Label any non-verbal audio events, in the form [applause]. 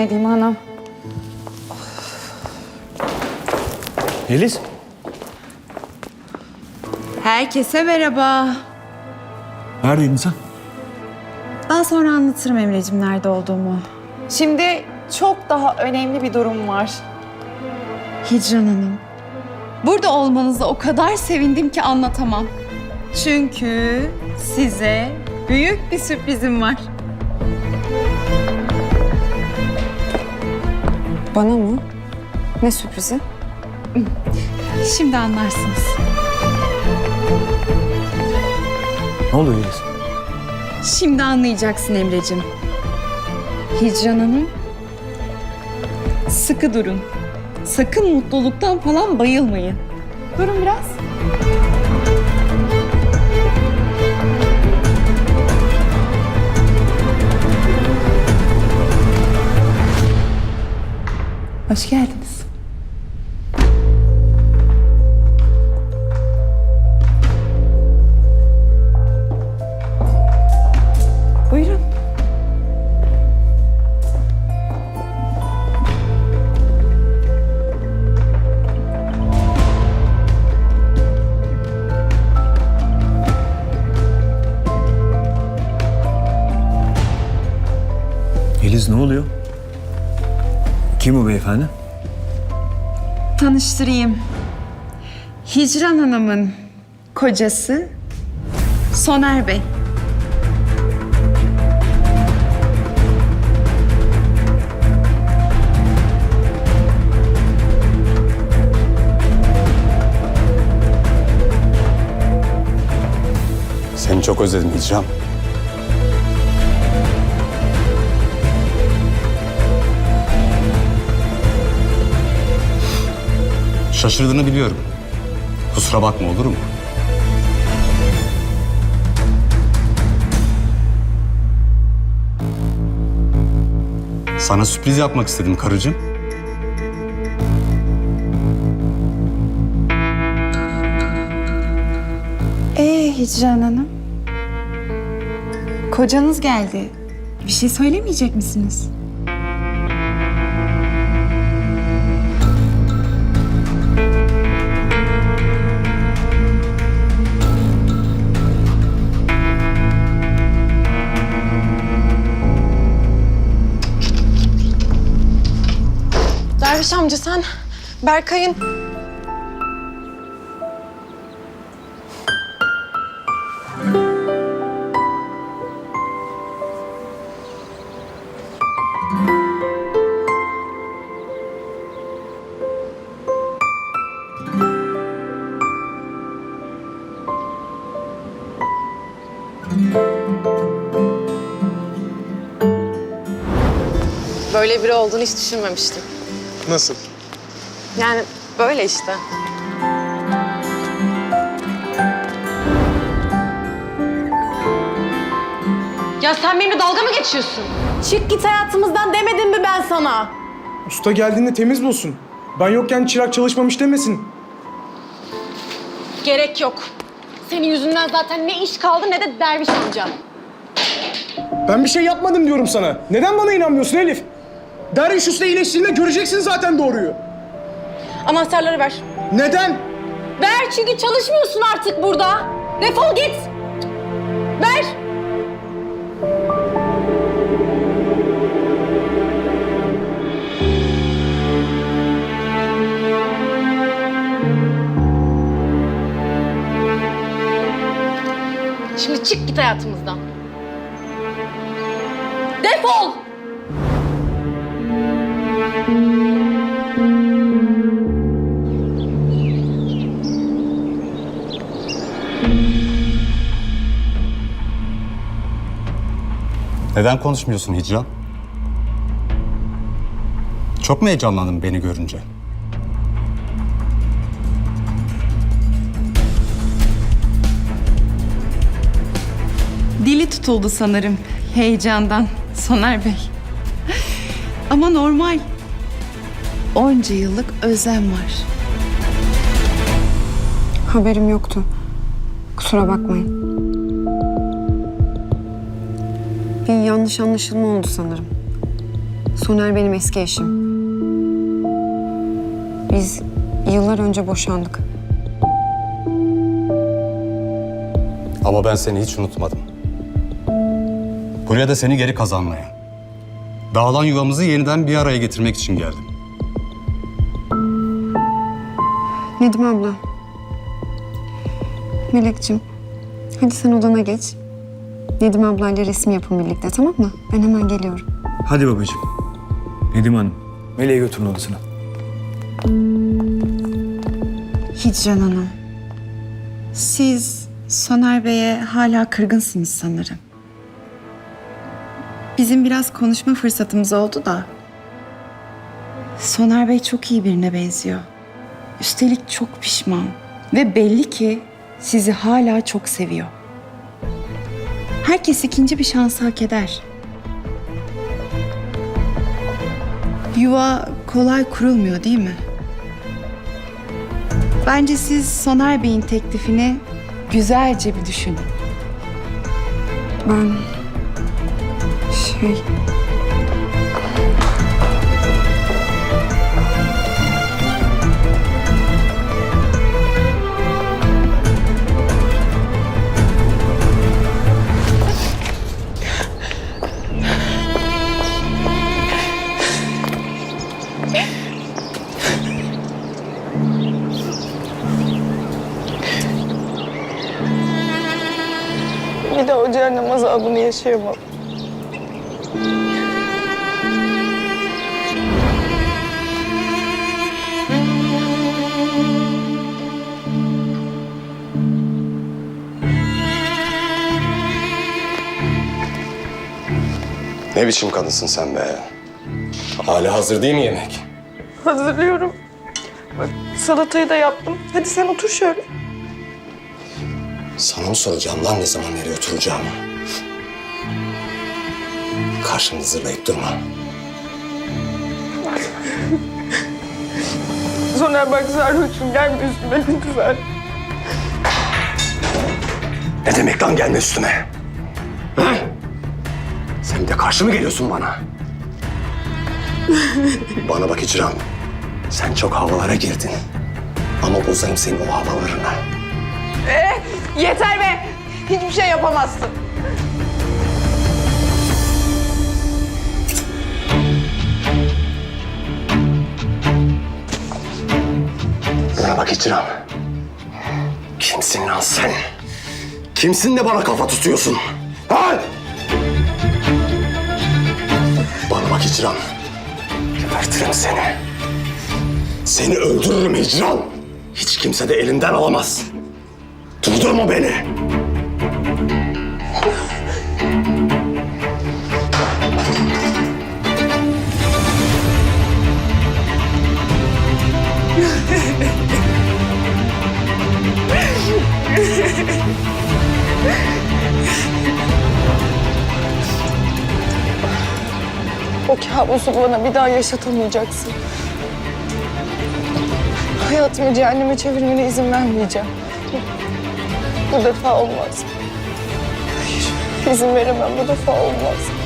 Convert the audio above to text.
Nedim Hanım. Yeliz. Herkese merhaba. Neredeydin sen? Daha sonra anlatırım Emre'cim nerede olduğumu. Şimdi çok daha önemli bir durum var. Hicran Hanım. Burada olmanıza o kadar sevindim ki anlatamam. Çünkü size büyük bir sürprizim var. Bana mı? Ne sürprizi? Şimdi anlarsınız. Ne oluyor Yeliz? Şimdi anlayacaksın Emre'cim. Hicran Hanım, sıkı durun. Sakın mutluluktan falan bayılmayın. Durun biraz. Hoş geldiniz. Buyurun. Yeliz ne oluyor? Kim bu beyefendi? Tanıştırayım. Hicran Hanım'ın kocası Soner Bey. Seni çok özledim Hicran. Şaşırdığını biliyorum. Kusura bakma olur mu? Sana sürpriz yapmak istedim karıcığım. Ee Hicran Hanım? Kocanız geldi. Bir şey söylemeyecek misiniz? Derviş amca sen Berkay'ın... Böyle biri olduğunu hiç düşünmemiştim. Nasıl? Yani böyle işte. Ya sen benimle dalga mı geçiyorsun? Çık git hayatımızdan demedim mi ben sana? Usta geldiğinde temiz bulsun. Ben yokken çırak çalışmamış demesin. Gerek yok. Senin yüzünden zaten ne iş kaldı ne de derviş amca. Ben bir şey yapmadım diyorum sana. Neden bana inanmıyorsun Elif? Derviş Usta iyileştiğinde göreceksin zaten doğruyu. Anahtarları ver. Neden? Ver çünkü çalışmıyorsun artık burada. Defol git. Ver. Şimdi çık git hayatımızdan. Defol! Neden konuşmuyorsun Hicran? Çok mu heyecanlandın beni görünce? Dili tutuldu sanırım heyecandan Soner Bey. Ama normal. Onca yıllık özlem var. Haberim yoktu. Kusura bakmayın. Bir yanlış anlaşılma oldu sanırım. Soner benim eski eşim. Biz yıllar önce boşandık. Ama ben seni hiç unutmadım. Buraya da seni geri kazanmaya. Dağılan yuvamızı yeniden bir araya getirmek için geldim. Nedim abla. Melek'cim, hadi sen odana geç. Nedim ablayla resim yapın birlikte tamam mı? Ben hemen geliyorum. Hadi babacığım. Nedim Hanım. Meleği götürün odasına. Hicran Hanım. Siz Soner Bey'e hala kırgınsınız sanırım. Bizim biraz konuşma fırsatımız oldu da. Soner Bey çok iyi birine benziyor. Üstelik çok pişman. Ve belli ki sizi hala çok seviyor. Herkes ikinci bir şans hak eder. Yuva kolay kurulmuyor değil mi? Bence siz Soner Bey'in teklifini güzelce bir düşünün. Ben... Şey... azabını yaşayamam. Ne biçim kadınsın sen be? Hala hazır değil mi yemek? Hazırlıyorum. Bak salatayı da yaptım. Hadi sen otur şöyle. Sana mı soracağım lan ne zaman nereye oturacağımı? Karşımda zırlayıp durma. Soner bak sarhoşum gelme üstüme lütfen. Ne demek lan gelme üstüme? Ha? Sen de karşı mı geliyorsun bana? bana bak İcran. Sen çok havalara girdin. Ama bozarım senin o havalarına. Yeter be! Hiçbir şey yapamazsın. Bana bak İcran. Kimsin lan sen? Kimsin de bana kafa tutuyorsun? Ha? Bana bak İcran. Gebertirim seni. Seni öldürürüm İcran. Hiç kimse de elinden alamaz. Durdurma beni. [laughs] kabusu bana bir daha yaşatamayacaksın. Hayatımı cehenneme çevirmene izin vermeyeceğim. Bu defa olmaz. Hayır, izin veremem. Bu defa olmaz.